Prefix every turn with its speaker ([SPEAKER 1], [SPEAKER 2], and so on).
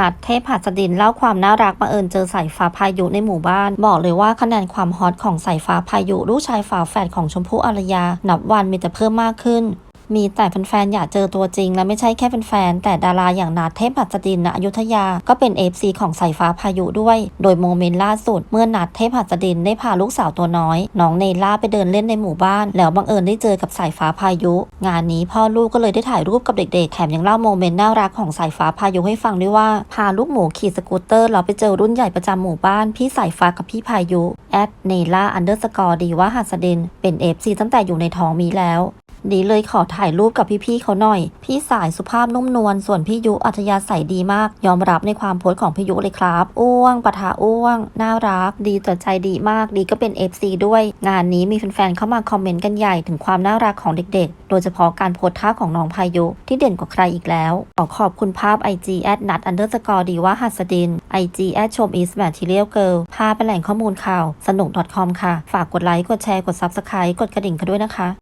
[SPEAKER 1] นัดเทพหัสดินเล่าความน่ารักมาเอิญเจอสายฟ้าพายุในหมู่บ้าน บอกเลยว่าคะแนนความฮอตของสายฟ้าพายุลูกชายฝาแฝดของชมพู่อารยา นับวันมีแต่เพิ่มมากขึ้น มีแต่แฟนๆอยากเจอตัวจริง และไม่ใช่แค่แฟนๆแต่ดาราอย่างนัดเทพหัสดินณอยุธยาก็เป็น FC ของสายฟ้าพายุด้วย โดยโมเมนต์ล่าสุด เมื่อนัดเทพหัสดินได้พาลูกสาวตัวน้อยน้องเนล่าไปเดินเล่นในหมู่บ้าน แล้วบังเอิญได้เจอกับสายฟ้าพายุ งานนี้พ่อลูกก็เลยได้ถ่ายรูปกับเด็กๆ แถมยังเล่าโมเมนต์น่ารักของสายฟ้าพายุให้ฟังด้วยว่าพาลูกหมูขี่สกูตเตอร์แล้วไปเจอรุ่นใหญ่ประจำหมู่บ้านพี่สายฟ้ากับพี่พายุแอดเนล่าอันเดอร์สกอร์ดีว่าหัสดินเป็นเอฟซีตั้งแต่อยู่ในท้องมีแล้ว ดีเลยขอถ่ายรูปกับพี่ๆเขาหน่อย พี่สายสุภาพนุ่มนวลส่วนพี่ยุอัธยาศัยดีมาก ยอมรับในความโพสของพี่ยุเลยครับอ้วงปะทะอ้วง น่ารัก ดีต่อใจดีมากดีก็เป็น FC ด้วย งานนี้มีแฟนๆเข้ามาคอมเมนต์กันใหญ่ถึงความน่ารักของเด็กๆ โดยเฉพาะการโพสท่าของน้องพายุที่เด่นกว่าใครอีกแล้ว ขอขอบคุณภาพ IG แอดนัดอันเดอร์สกอร์ดีว่าหัสดิน IG แอดชม is material girl ภาพเป็นแหล่งข้อมูลข่าว สนุก .com ค่ะ ฝากกดไลค์ กดแชร์ กด subscribe กดกระดิ่งกันด้วยนะคะ